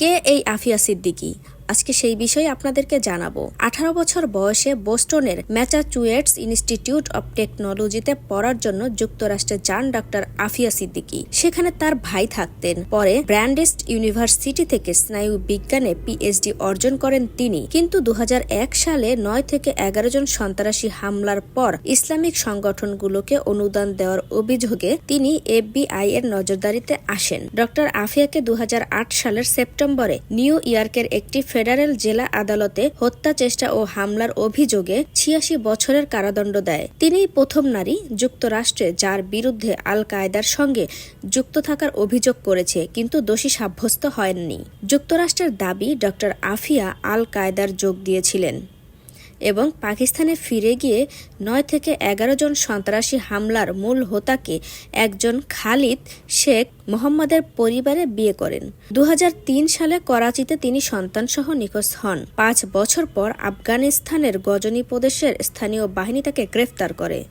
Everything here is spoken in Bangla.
কে এই আফিয়া সিদ্দিকী? আজকে সেই বিষয়ে আপনাদেরকে জানাব। আঠারো বছর বয়সে বোস্টনের ম্যাচাচুয়েটস ইনস্টিটিউট অব টেকনোলজিতে পড়ার জন্য যুক্তরাষ্ট্রে যান ডক্টর আফিয়া সিদ্দিকি। সেখানে তার ভাই থাকতেন। পরে ব্র্যান্ডেস্ট ইউনিভার্সিটি থেকে স্নায়ু বিজ্ঞানে পিএইচডি অর্জন করেন তিনি। কিন্তু দু হাজার এক সালে নয় থেকে এগারো জন সন্ত্রাসী হামলার পর ইসলামিক সংগঠনগুলোকে অনুদান দেওয়ার অভিযোগে তিনি এফবিআই এর নজরদারিতে আসেন। ডক্টর আফিয়াকে দু হাজার আট সালের সেপ্টেম্বরে নিউ ইয়র্কের একটি ফেডারেল জেলা আদালতে হত্যা চেষ্টা ও হামলার অভিযোগে ছিয়াশি বছরের কারাদণ্ড দেয়। তিনিই প্রথম নারী যুক্তরাষ্ট্রে যার বিরুদ্ধে আল কায়দার সঙ্গে যুক্ত থাকার অভিযোগ করেছে, কিন্তু দোষী সাব্যস্ত হয়নি। যুক্তরাষ্ট্রের দাবি ডক্টর আফিয়া আল কায়দার যোগ দিয়েছিলেন। এবং পাকিস্তানে ফিরে গিয়ে নয় থেকে এগারো জন সন্ত্রাসী হামলার মূল হোতাকে একজন খালিদ শেখ মোহাম্মদের পরিবারে বিয়ে করেন। দু হাজার তিন সালে করাচিতে তিনি সন্তানসহ নিখোঁজ হন। পাঁচ বছর পর আফগানিস্তানের গজনী প্রদেশের স্থানীয় বাহিনী তাকে গ্রেফতার করে।